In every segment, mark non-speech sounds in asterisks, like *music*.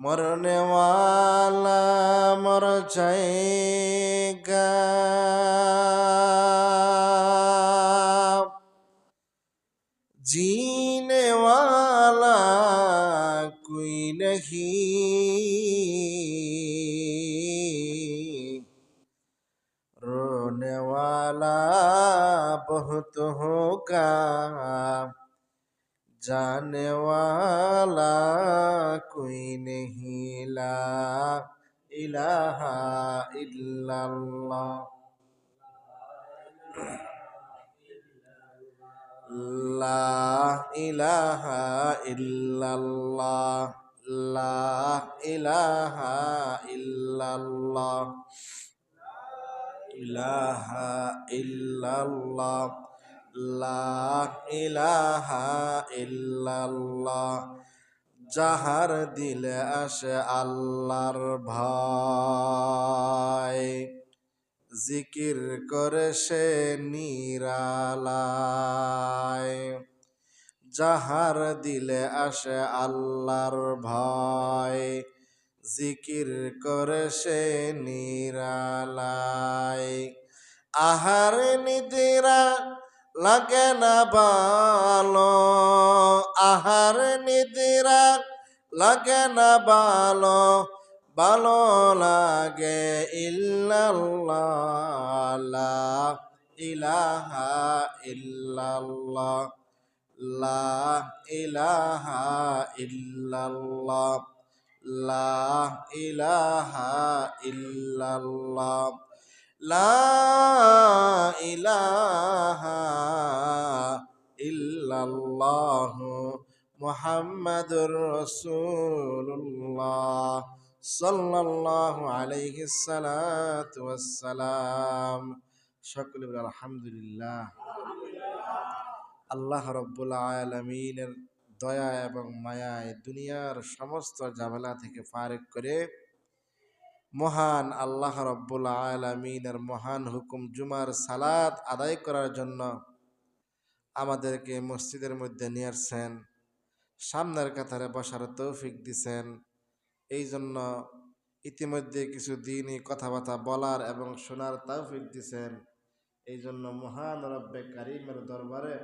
মরনেওয়ালা মর জিনে জিনেওয়ালা কুই নহি? রোনেওয়ালা বহুত হোকা। জানে কুই নেহিলা ইলাহা ইল্লাল্লাহ লা ইলাহা ইল্লাল্লাহ লা ইলাহা ইল্লাল্লাহ ইলাহা ইল্লাল্লাহ লা ইলাহা ইল্লাল্লাহ, যাহার দিলে আসে আল্লাহর ভয়। জিকির করে সে নিরালায়, যাহার দিলে আসে আল্লাহর ভয়। জিকির করে সে নিরালায়, আহার নিদিরা লাগে না বালো, আহার নিদিরা লাগে না বালো ভালো লাগে ইল্লাল্লাহ ইলাহা ইল্লাল্লাহ, লা ইলাহা ইল্লাল্লাহ, লা ইলাহা ইল্লাল্লাহ। ইলাহা ইল্লাল্লাহ মুহাম্মাদুর রাসূলুল্লাহ সাল্লাল্লাহু আলাইহি সালাতু ওয়াসসালাম। সকলে বলে আলহামদুলিল্লাহ। আল্লাহ রব্বুল আলামিনের দয়া এবং মায়ায় দুনিয়ার সমস্ত ঝামেলা থেকে ফারেক করে মহান আল্লাহ রব্বুল আলমিনের মহান হুকুম জুমার সালাত আদায় করার জন্য আমাদেরকে মসজিদের মধ্যে নিয়ে আসছেন, সামনের কাতারে বসার তৌফিক দিছেন। এই জন্য ইতিমধ্যে কিছু দিনই কথাবার্তা বলার এবং শোনার তৌফিক দিছেন। এই জন্য মহান রব্বে কারিমের দরবারে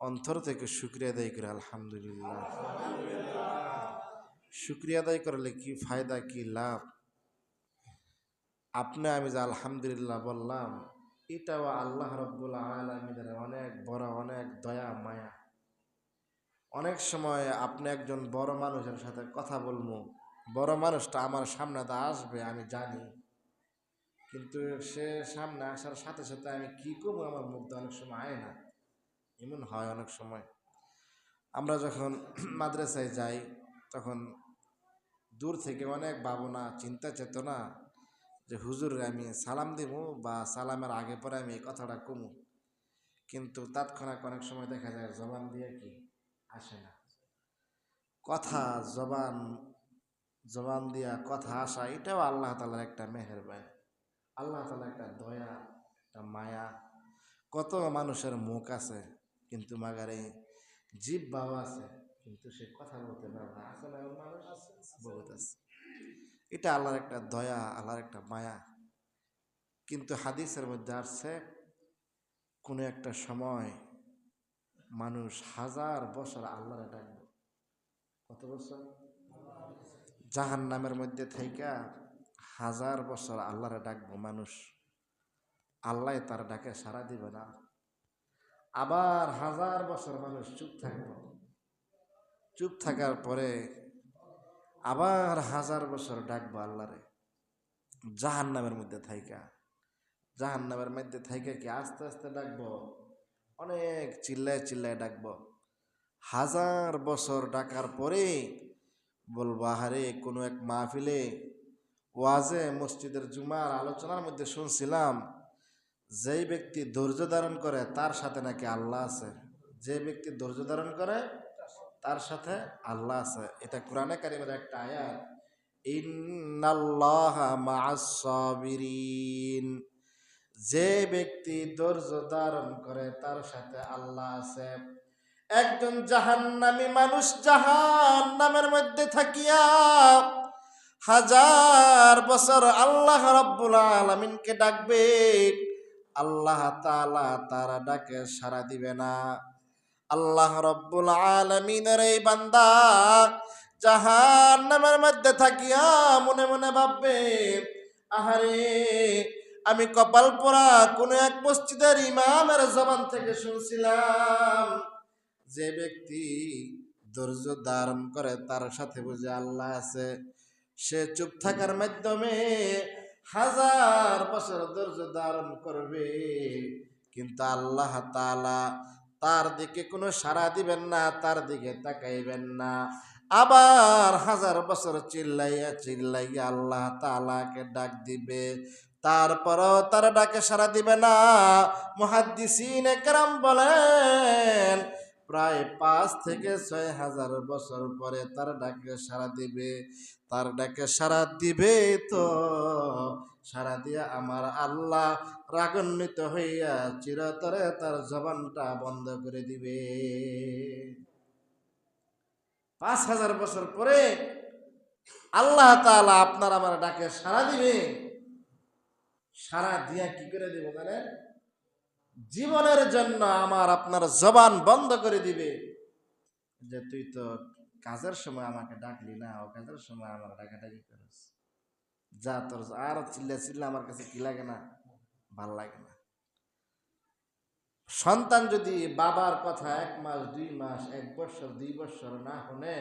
অন্তর থেকে শুক্রিয়া আদায় করে, আলহামদুলিল্লাহ। শুক্রিয়া আদায় করলে কি ফায়দা, কি লাভ? আপনি আমি যে আলহামদুলিল্লাহ বললাম, এটাও আল্লাহ রব্বুল আলমিনের অনেক বড়, অনেক দয়া, মায়া। অনেক সময় আপনি একজন বড় মানুষের সাথে কথা বলব, বড় মানুষটা আমার সামনে তো আসবে, আমি জানি। কিন্তু সে সামনে আসার সাথে সাথে আমি কী করব আমার মুখটা অনেক সময় আয় না। এমন হয় অনেক সময়। আমরা যখন *clears throat* মাদ্রাসায় যাই, তখন দূর থেকে অনেক ভাবনা, চিন্তা, চেতনা যে হুজুর আমি সালাম দিব বা সালামের আগে পরে আমি এই কথাটা কমু। কিন্তু তাৎক্ষণিক অনেক সময় দেখা যায় জবান দিয়ে কি? আসে না। কথা, জবান জবান দিয়া কথা আসা, এটাও আল্লাহ তালার একটা মেহরবানি। আল্লাহ তালা একটা দয়া, একটা মায়া। কত মানুষের মুখ আছে, কিন্তু মাগারে জীব বাবা আছে, কিন্তু সে কথা বলতে পারে না। না, মানুষ? বহুত আছে। এটা আল্লাহর একটা দয়া, আল্লাহর একটা মায়া। কিন্তু হাদিসের মধ্যে আসছে, কোনো একটা সময় মানুষ হাজার বছর আল্লাহরে ডাকবে। কত বছর? জাহান নামের মধ্যে থাইকা হাজার বছর আল্লাহরে ডাকবো মানুষ। আল্লাহ তার ডাকে সারা দিবে না। আবার হাজার বছর মানুষ চুপ থাকব। চুপ থাকার পরে আবার হাজার বছর ডাকবো আল্লাহরে। জাহান নামের মধ্যে থাইকা। জাহান নামের মধ্যে থাইকা কি আস্তে আস্তে ডাকবো? অনেক চিল্লায় চিল্লায় ডাকবো। হাজার বছর ডাকার পরে বলব, আহারে, কোনো এক মাহফিলে ওয়াজে মসজিদের জুমার আলোচনার মধ্যে শুনছিলাম, যেই ব্যক্তি ধৈর্য ধারণ করে তার সাথে নাকি আল্লাহ আছে। যে ব্যক্তি ধৈর্য ধারণ করে তার সাথে আল্লাহ আছে। এটা কোরআনে কারিমের একটা আয়াত যে ব্যক্তি ধৈর্য ধারণ করে, তার সাথে আল্লাহ আছে। একজন জাহান্নামী মানুষ জাহান নামের মধ্যে থাকিয়া হাজার বছর আল্লাহ রব্বুল আলমিনকে ডাকবে, আল্লাহ তালা তারা ডাকে সারা দিবে না। আল্লাহ রব্বুল আলমিনের এই বান্দা জাহান নামের মধ্যে থাকিয়া মনে মনে ভাববে, আহারে, আমি কপাল পরা কোন এক মসজিদের ইমামের জবান থেকে শুনছিলাম। যে ব্যক্তি ধৈর্য ধারণ করে তার সাথে বুঝে আল্লাহ আছে, সে চুপ থাকার মাধ্যমে হাজার বছর ধৈর্য ধারণ করবে। কিন্তু আল্লাহ তাআলা তার দিকে কোনো সাড়া দিবেন না, তার দিকে তাকাইবেন না। আবার হাজার বছর চিল্লাইয়া চিল্লাইয়া আল্লাহ তালাকে ডাক দিবে। তারপরও তার ডাকে সাড়া দিবে না। মুহাদ্দিসিন একরাম বলেন, প্রায় পাঁচ থেকে ছয় হাজার বছর পরে তার ডাকে সাড়া দিবে। তার ডাকে সাড়া দিবে তো সাড়া দিয়া আমার আল্লাহ রাগান্বিত হইয়া চিরতরে তার জবানটা বন্ধ করে দিবে। পাঁচ হাজার বছর পরে আল্লাহ তাআলা আপনার আমার ডাকে সাড়া দিবে। সারা দিয়া কি করে দিব জানেন জীবনের জন্য আমার আপনার জবান বন্ধ করে দিবে। যে তুই তো কাজের সময় আমাকে ডাকলি না, ও কাজের সময় আমার ডাকাডাকি করিস। যা তোর আর চিল্লা চিল্লা আমার কাছে কি লাগে না, ভালো লাগে না। সন্তান যদি বাবার কথা এক মাস, দুই মাস, এক বছর, দুই বছর না শুনে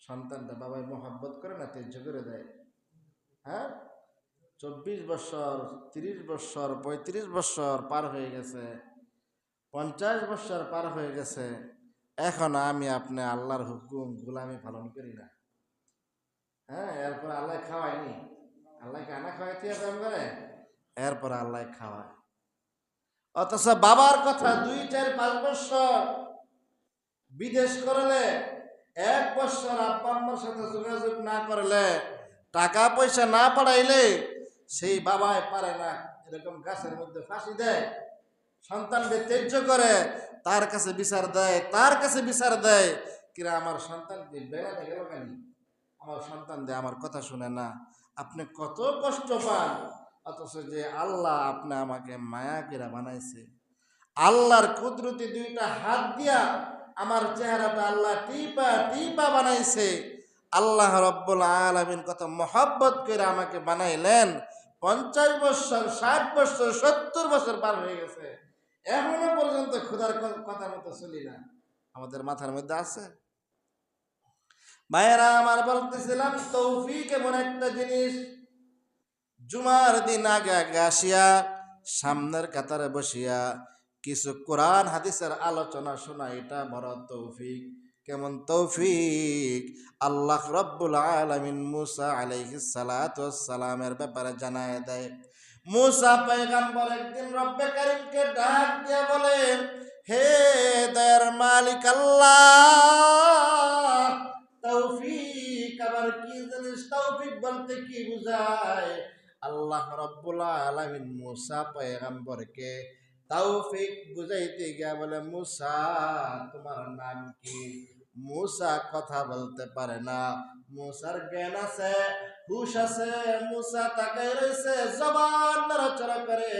সন্তানটা বাবাই মোহাব্বত করে না তেজ করে দেয়? হ্যাঁ? চব্বিশ বছর, তিরিশ বছর, পঁয়ত্রিশ বছর পার হয়ে গেছে, পঞ্চাশ বছর পার হয়ে গেছে, এখন আমি আপনি আল্লাহর হুকুম, গুলামি পালন করি না। হ্যাঁ এরপর আল্লাহ খাওয়ায়নি। আল্লাহকে আনা খাওয়াইতে এরকম করে? এরপর আল্লাহ খাওয়ায়। অথচ বাবার কথা দুই, চার, পাঁচ বছর বিদেশ করলে, এক বছর আব্বা আম্মার সাথে যোগাযোগ না করলে, টাকা পয়সা না পাঠাইলে সেই বাবায় পারে না। এরকম গাছের মধ্যে ফাঁসি দেয়, সন্তানকে ত্যায্য করে, তার কাছে বিচার দেয়, তার কাছে বিচার দেয়, কিরা আমার সন্তান বেড়াতে গেল কেন? আমার সন্তান দিয়ে আমার কথা শুনে না। আপনি কত কষ্ট পান। অথচ যে আল্লাহ আপনি আমাকে মায়া কিরা বানাইছে। আল্লাহর কুদরতি দুইটা হাত দিয়া আমার চেহারাটা আল্লাহ টিপা টিপা বানাইছে। আল্লাহ রব্বুল আলমিন কত মহব্বত করে আমাকে বানাইলেন। পঞ্চাশ বছর, ষাট বছর, সত্তর বছর পার হয়ে গেছে। এখনও পর্যন্ত ক্ষুধার কথা মতো চলি না। আমাদের মাথার মধ্যে আছে? মায়েরা আমার বলতেছিলাম, তৌফিক এমন একটা জিনিস। জুমার দিন আগে আগে আসিয়া, সামনের কাতারে বসিয়া কিছু কোরআন, হাদিসের আলোচনা শোনা, এটা বড় তৌফিক। কেমন তৌফিক? আল্লাহ রব্বুল আলমিন মুসা আলাইহি সালামের ব্যাপারে জানায় দেয়। মুসা পয়গাম্বর একদিন রব্বে করিমকে ডাক দিয়ে বলেন, হে দয়ার মালিক আল্লাহ আল্লাহ রব্বুল আলামিন মুসা পয়গাম্বরকে তৌফিক বুঝাইতে গিয়া বলে, মুসা, তোমার নাম কি? মুসা কথা বলতে পারে না। মুসার জ্ঞান আছে, হুশ আছে, মুসা তাকাই রয়েছে জবান নড়াচড়া করে,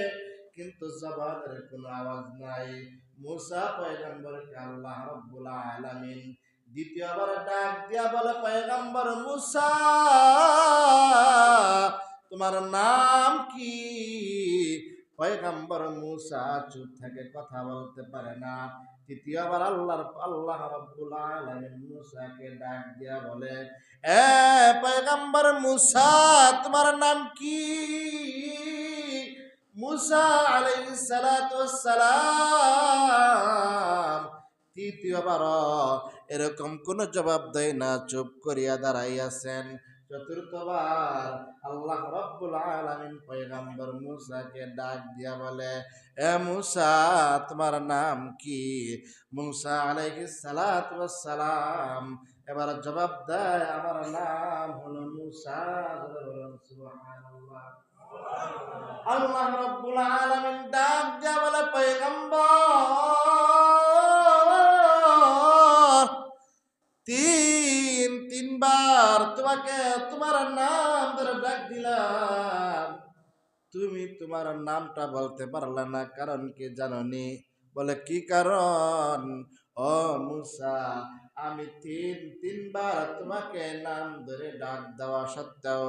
কিন্তু জবানের কোনো আওয়াজ নাই। মুসা পয়গম্বরকে আল্লাহ রব্বুল আলামিন দ্বিতীয়বার ডাক দিয়া বলে, পয়গম্বর মুসা তোমার নাম কি? পয়গম্বর মুসা চুপ থেকে কথা বলতে পারে না। তৃতীয়বার আল্লাহর, আল্লাহ রাব্বুল আলামিন মুসাকে ডাক দিয়া বলে, এ পয়গম্বর মুসা, তোমার নাম কি? মুসা আলাইহিস সালাতু সালাম তৃতীয়বার এরকম কোন জবাব দেয় না, চুপ করিয়া দাঁড়াইয়াছেন। চতুর্থবার আল্লাহ রব্বুল আলামিন পয়গম্বর মুসাকে ডাক দিয়া বলে, এ মুসা, তোমার নাম কি? মুসা আলাইহিস সালাতু সালাম এবার জবাব দেয়, আমার নাম হলো মুসা। আল্লাহ রব্বুল আলামিন ডাক দিয়া বলে, পয়গম্বর তিনবার তোমাকে, তোমার নাম ধরে ডাক দিলাম। তুমি তোমার নামটা বলতে পারলে না, কারণ কি জাননি? বলে, কি কারণ? ও মুসা, আমি তিন, তিনবার তোমাকে নাম ধরে ডাক দেওয়া সত্ত্বেও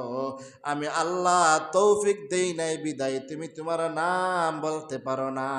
আমি আল্লাহ তৌফিক দেই নাই, বিদায়। তুমি তোমার নাম বলতে পারো না।